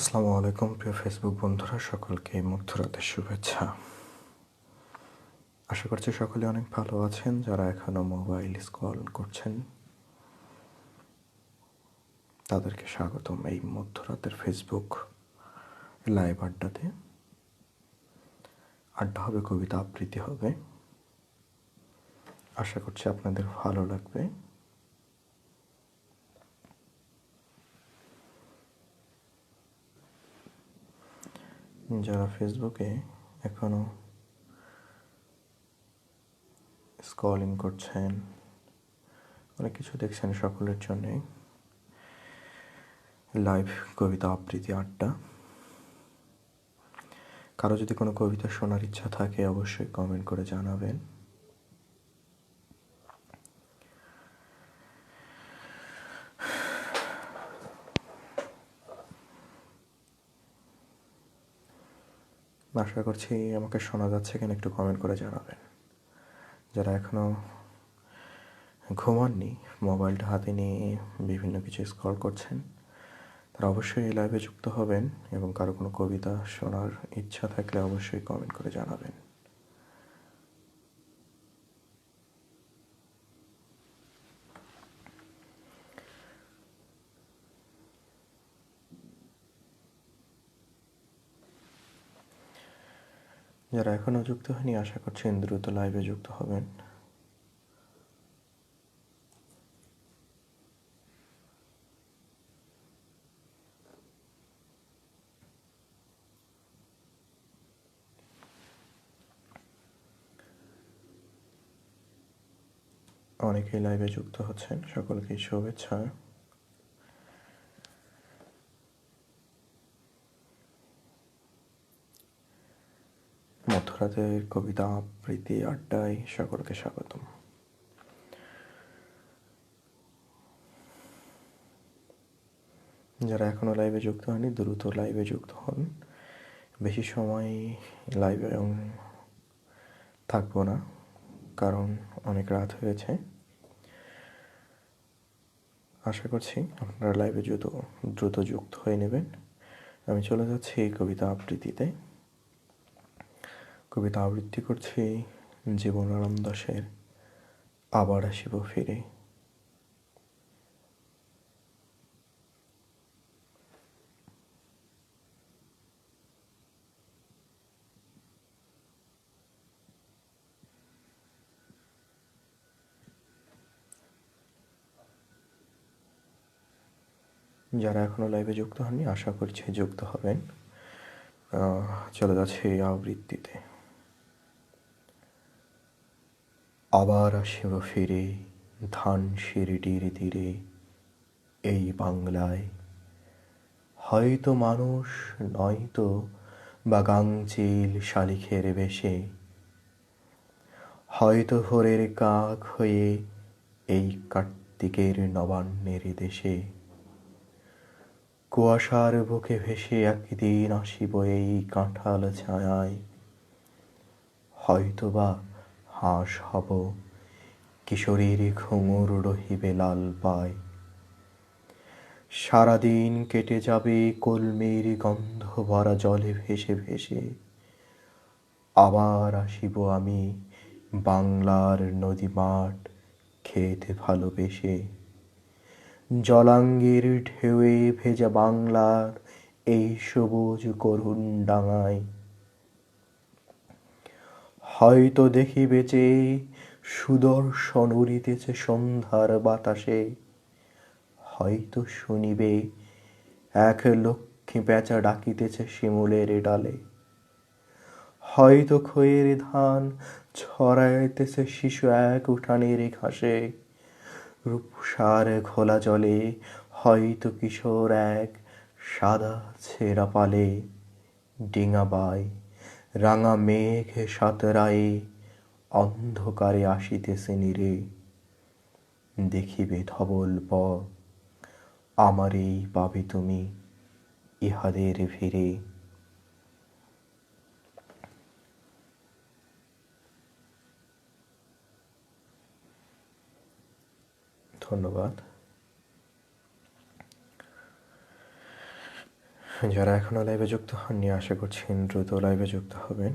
আসসালামু আলাইকুম, প্রিয় ফেসবুক বন্ধুরা, সকলকে মধ্যরাতের শুভেচ্ছা। আশা করছি সকলে অনেক ভালো আছেন, যারা এখনও মোবাইল স্ক্রল করছেন। তাদেরকে স্বাগতম এই মধ্যরাতের ফেসবুক লাইভ আড্ডাতে। আড্ডা হবে, কবিতা আবৃত্তি হবে। আশা করছি আপনাদের ভালো লাগবে। যারা ফেসবুকে এখনও স্কলিং করছেন, অনেক কিছু দেখছেন সকলের জন্যে। লাইভ কবিতা, আবৃত্তি, আড্ডা। কারও যদি কোনো কবিতা শোনার ইচ্ছা থাকে, অবশ্যই কমেন্ট করে জানাবেন। আশা করছি আমাকে শোনা যাচ্ছে কেন একটু কমেন্ট করে জানাবেন। যারা এখনও ঘুমাননি মোবাইলটা হাতে নিয়ে বিভিন্ন কিছু স্ক্রল করছেন, তারা অবশ্যই এই লাইভে যুক্ত হবেন এবং কারও কোনো কবিতা শোনার ইচ্ছা থাকলে অবশ্যই কমেন্ট করে জানাবেন। যারা এখনও যুক্ত হয়নি, আশা করছেন দ্রুত লাইভে যুক্ত হবেন। অনেকেই লাইভে যুক্ত হচ্ছেন সকলকে শুভেচ্ছা। মধ্যরাতের কবিতা আবৃত্তি আড্ডায় সকলকে স্বাগতম। যারা এখনও লাইভে যুক্ত হয়নি, দ্রুত লাইভে যুক্ত হন। বেশি সময় লাইভে থাকব না, কারণ অনেক রাত হয়েছে। আশা করছি আপনারা লাইভে দ্রুত দ্রুত যুক্ত হয়ে নেবেন। আমি চলে যাচ্ছি এই কবিতা আবৃত্তিতে কবিতা আবৃত্তি করছি। জীবনারাম দাসের আবার আসিব ফিরে। যারা এখনও লাইভে যুক্ত হননি, আশা করছি যুক্ত হবেন। চলে যাচ্ছে আবৃত্তিতে। আবার আসিব ফিরে ধান সিঁড়িটির তীরে। এই বাংলায় হয়তো মানুষ নয়তো বা গাংচিল শালিখের বেশে। হয়তো ভোরের কাক হয়ে এই কার্তিকের নবান্নের দেশে। কুয়াশার বুকে ভেসে একদিন আসিব এই কাঁঠাল ছায়ায়। হয়তোবা হাঁস হব। কিশোরীর ঘুঙুর রহিবে লাল পায়। সারাদিন কেটে যাবে কলমের গন্ধ, ভরা জলে ভেসে ভেসে। আবার আসিব আমি বাংলার নদী মাঠ খেতে ভালোবেসে। জলাঙ্গের ঢেউয়ে ভেজা বাংলার এই সবুজ করুণ ডাঙায় হয়তো দেখি বেচে সুদর্শন উড়িতেছে সন্ধ্যার বাতাসে। হয়তো শুনিবে এক লক্ষ্মী পেঁচা ডাকিতেছে শিমুলের ডালে। হয়তো খয়ের ধান ছড়াইতেছে শিশু এক উঠানের ঘাসে। রূপসার খোলা জলে হয়তো কিশোর এক সাদা ছেঁড়া পালে ডিঙাবাই রাঙা মেঘ সাতরায়ে অন্ধকারে আসিতেছে নিরে দেখিবে ধবল প আমারই পাবে তুমি ইহাদের ফিরে ধন্যবাদ। যারা এখনও লাইভে যুক্ত হননি, আশা করছেন দ্রুত লাইভে যুক্ত হবেন।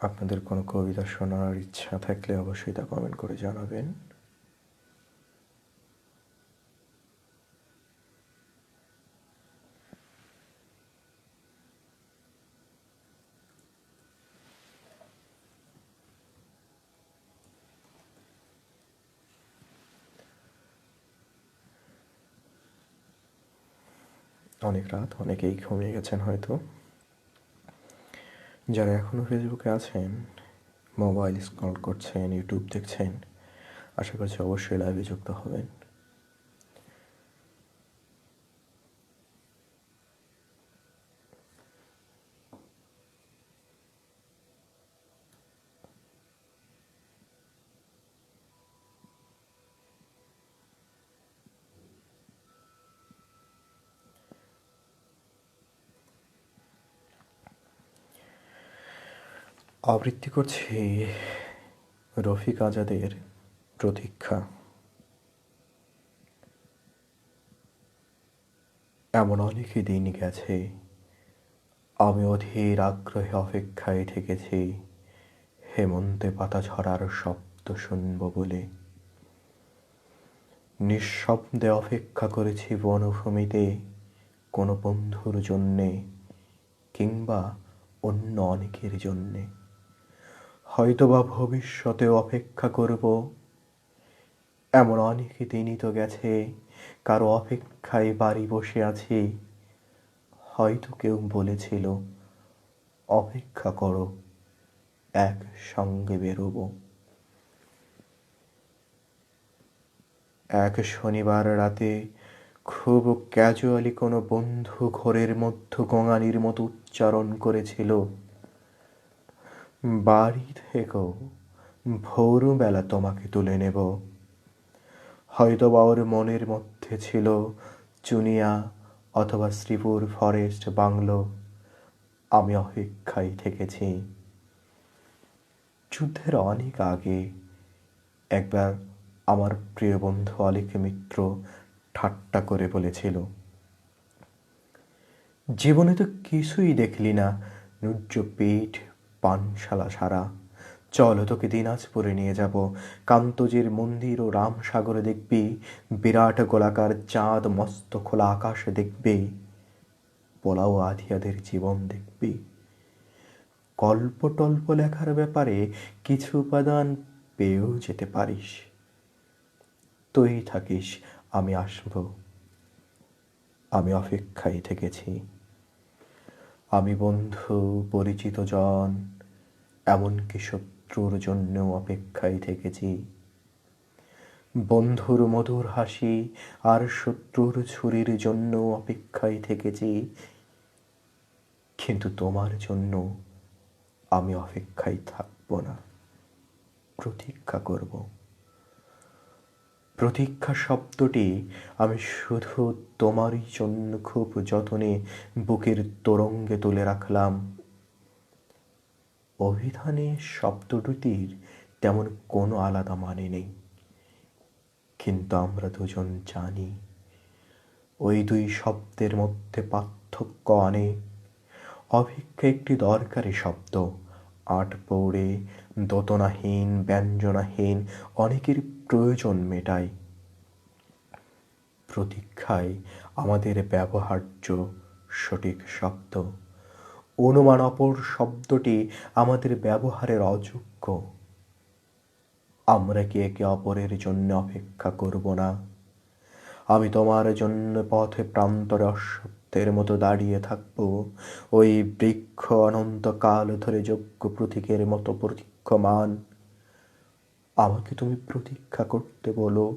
আপনাদের কোনো কবিতা শোনার ইচ্ছা থাকলে অবশ্যই তা কমেন্ট করে জানাবেন। অনেক রাত, অনেকেই ঘুমিয়ে গেছেন হয়তো। যারা এখনও ফেসবুকে আছেন, মোবাইল স্ক্রল করছেন, ইউটিউব দেখছেন, আশা করছি অবশ্যই লাইভে যুক্ত হবেন। আবৃত্তি করছি রফিক আজাদের প্রতীক্ষা। এমন অনেকই দিন গেছে, আমি অধীর আগ্রহে অপেক্ষায় থেকেছি, হেমন্তে পাতা ঝরার শব্দ শুনব বলে। নিঃশব্দে অপেক্ষা করেছি বনভূমিতে কোনো বন্ধুর জন্যে কিংবা অন্য অনেকের জন্যে। হয়তোবা ভবিষ্যতে অপেক্ষা করব। এমন অনেক দিনই তো গেছে, কারও অপেক্ষায় বাড়ি বসে আছি। হয়তো কেউ বলেছিল, অপেক্ষা করো, এক সঙ্গে বেরোবো। এক শনিবার রাতে খুব ক্যাজুয়ালি কোনো বন্ধু ঘোরের মধ্য গঙানির মতো উচ্চারণ করেছিল। বাড়ি থেকেও ভোরবেলা তোমাকে তুলে নেব। হয়তো বা ওর মনের মধ্যে ছিল চুনিয়া অথবা শ্রীপুর ফরেস্ট বাংলো। আমি অপেক্ষায় থেকেছি। যুদ্ধের অনেক আগে একবার আমার প্রিয় বন্ধু অলিক মিত্র ঠাট্টা করে বলেছিল, জীবনে তো কিছুই দেখলি না, নুজ্জ পেট পানশালা সারা। চল তোকে দিনাজপুরে নিয়ে যাব। কান্তজির মন্দির ও রামসাগরে দেখবি। বিরাট গোলাকার চাঁদ মস্ত খোলা আকাশে দেখবি। পোলাও আধিয়াদের জীবন দেখবি। গল্প টল্প লেখার ব্যাপারে কিছু উপাদান পেয়েও যেতে পারিস। তুই থাকিস, আমি আসব। আমি অপেক্ষায় থেকেছি। আমি বন্ধু পরিচিত জন এমনকি শত্রুর জন্যও অপেক্ষায় থেকেছি। বন্ধুর মধুর হাসি আর শত্রুর ছুরির জন্য অপেক্ষায় থেকেছি। কিন্তু তোমার জন্য আমি অপেক্ষায় থাকব না। প্রতীক্ষা করব। প্রতীক্ষা শব্দটি আমি শুধু তোমারই জন্য খুব যতনে বুকের তরঙ্গে তুলে রাখলাম। অভিধানে শব্দ দুটির তেমন কোনো আলাদা মানে নেই। কিন্তু আমরা দুজন জানি, ওই দুই শব্দের মধ্যে পার্থক্য অনেক। অপেক্ষা একটি দরকারি শব্দ, আট পৌড়ে দোতনাহীন, ব্যঞ্জনাহীন, অনেকের প্রয়োজন মেটায়। প্রতীক্ষায় আমাদের ব্যবহার্য সঠিক শব্দ। অনুমান অপর শব্দটি আমাদের ব্যবহারের অযোগ্য। আমরা কি একে অপরের জন্য অপেক্ষা করব না? আমি তোমার জন্য পথে প্রান্তরে অশ্বত্থের মতো দাঁড়িয়ে থাকব। ওই বৃক্ষ অনন্তকাল ধরে যোগ্য প্রতীকের মতো প্রতীক্ষমান। আমাকে তুমি প্রতীক্ষা করতে বলো।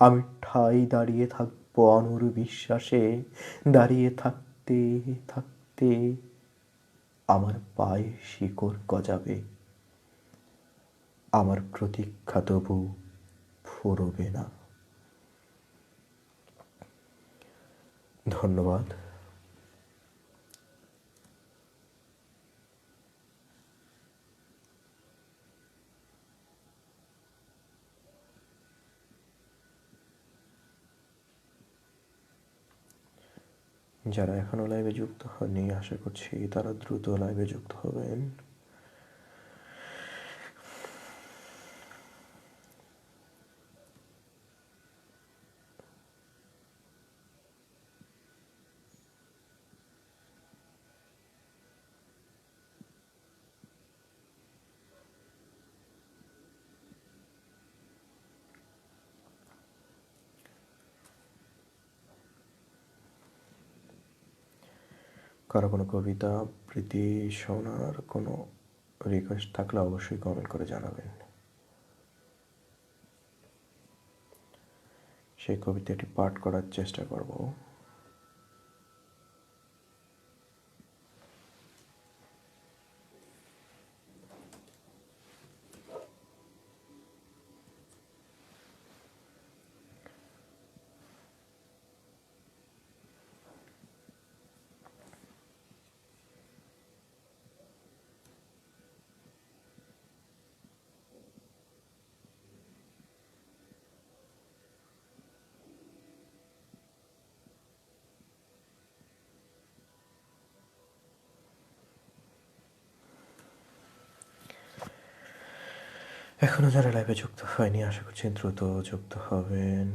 আমি ঠাই দাঁড়িয়ে থাকব অনুর বিশ্বাসে। দাঁড়িয়ে থাকতে থাকতে আমার পায়ে শিকড় গজাবে। আমার প্রতীক্ষা তবু ফুরবে না। ধন্যবাদ। যারা এখনও লাইভে যুক্ত হননি আশা করছি তারা দ্রুত লাইভে যুক্ত হবেন। কারও কোনো কবিতা আবৃত্তি শোনার কোনো রিকোয়েস্ট থাকলে অবশ্যই কমেন্ট করে জানাবেন। সেই কবিতাটি পাঠ করার চেষ্টা করব। এখনও যারা লাইভে যুক্ত হয়নি আশা করছি দ্রুত যুক্ত হবেন।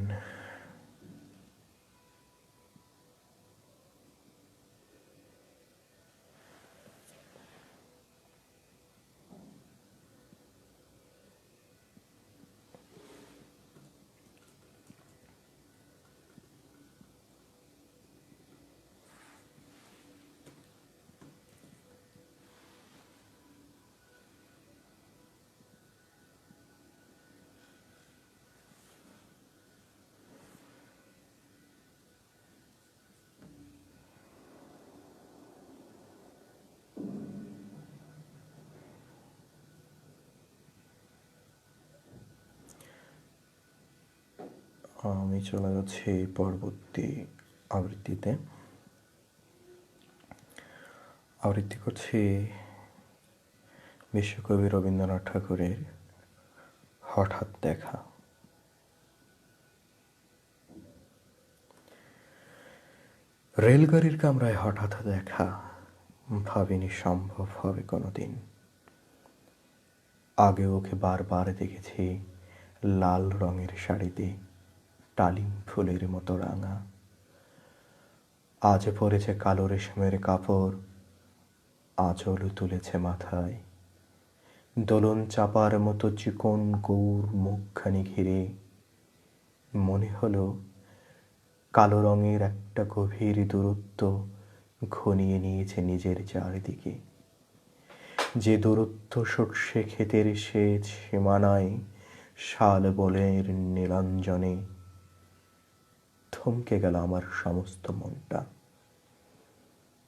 আমি চলে যাচ্ছি পরবর্তী আবৃত্তিতে। আবৃত্তি করছি বিশ্বকবি রবীন্দ্রনাথ ঠাকুরের হঠাৎ দেখা। রেলগাড়ির কামরায় হঠাৎ দেখা, ভাবিনি সম্ভব হবে কোনোদিন। আগে ওকে বারবার দেখেছি লাল রঙের শাড়িতে। টালিম ফুলের মতো রাঙা। আজ পরেছে কালো রেশমের কাপড় আঁচল তুলেছে মাথায়। দোলন চাপার মতো চিকন গৌর মুখখানি ঘিরে, মনে হলো কালো রঙের একটা গভীর দূরত্ব ঘনিয়ে নিয়েছে নিজের চারিদিকে। যে দূরত্ব সর্ষে ক্ষেতের সেচ সীমানায়, শাল বলের নীলাঞ্জনে থমকে গেল আমার সমস্ত মনটা।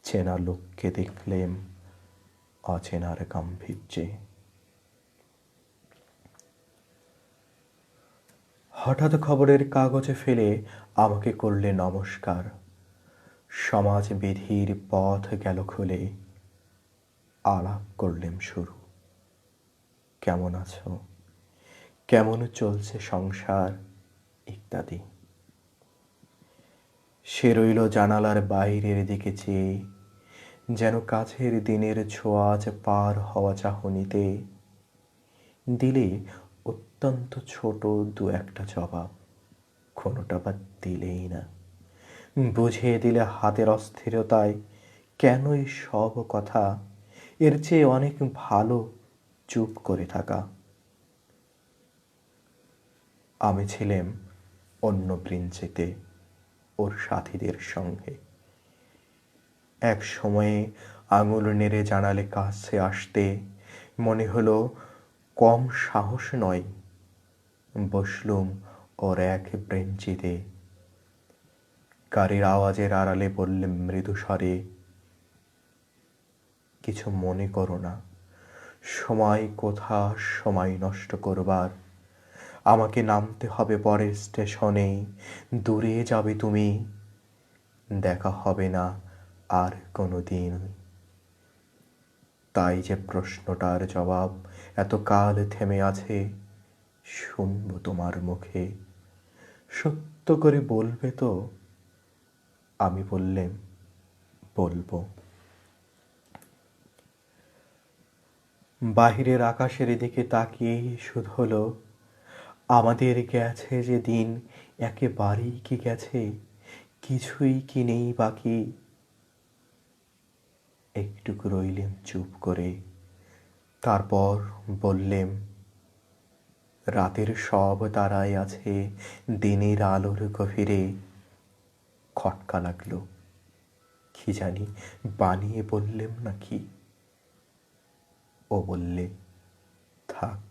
চেনা লোককে দেখলেম অচেনার গাম্ভীর্যে। হঠাৎ খবরের কাগজে ফেলে আমাকে করলে নমস্কার। সমাজ বিধির পথ গেল খুলে। আলাপ করলেম শুরু। কেমন আছো? কেমন চলছে সংসার? ইত্যাদি। সে রইল জানালার বাইরের দিকে চেয়ে, যেন কাছের দিনের ছোঁয়াচ পার হওয়া চাহনিতে। দিলে অত্যন্ত ছোট দু একটা জবাব, কোনোটা বা দিলেই না। বুঝিয়ে দিলে হাতের অস্থিরতায়, কেনই সব কথা এর চেয়ে অনেক ভালো চুপ করে থাকা। আমি ছিলাম অন্য ব্রিঞ্চেতে। ওর সাথীদের সঙ্গে। এক সময়ে আঙুল নেড়ে জানালে কাছে আসতে মনে হলো, কম সাহস নয়। বসলুম ওর এক ব্রেঞ্চিতে। গাড়ির আওয়াজের আড়ালে বললে মৃদু স্বরে কিছু মনে করো না। সময় কোথা, সময় নষ্ট করবার। আমাকে নামতে হবে পরের স্টেশনে। দূরে যাবে তুমি। দেখা হবে না আর কোনো দিন তাই যে প্রশ্নটার জবাব এত কাল থেমে আছে, শুনব তোমার মুখে। সত্য করে বলবে তো? আমি বললেম বলব। বাহিরের আকাশের দিকে তাকিয়েই শুধু হলো আমাদের গেছে যে দিন একেবারেই কি গেছে? কিছুই কি নেই বাকি? একটুকু রইলেম চুপ করে। তারপর বললেম, রাতের সব তারাই আছে দিনের আলোর গভীরে। খটকা লাগল। কি জানি বানিয়ে বললেম নাকি? ও বললে, থাক।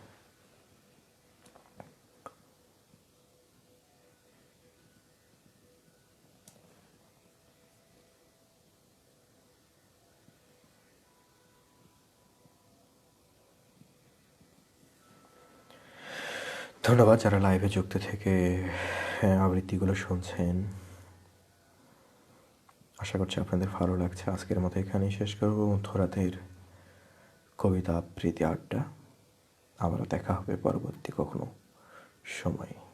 ধন্যবাদ যারা লাইভে যুক্ত থেকে আবৃত্তিগুলো শুনছেন। আশা করছি আপনাদের ভালো লাগছে। আজকের মতো এখানেই শেষ করব। মধ্যরাতের কবিতা, আবৃত্তি, আড্ডা। আবারও দেখা হবে পরবর্তী কখনো সময়।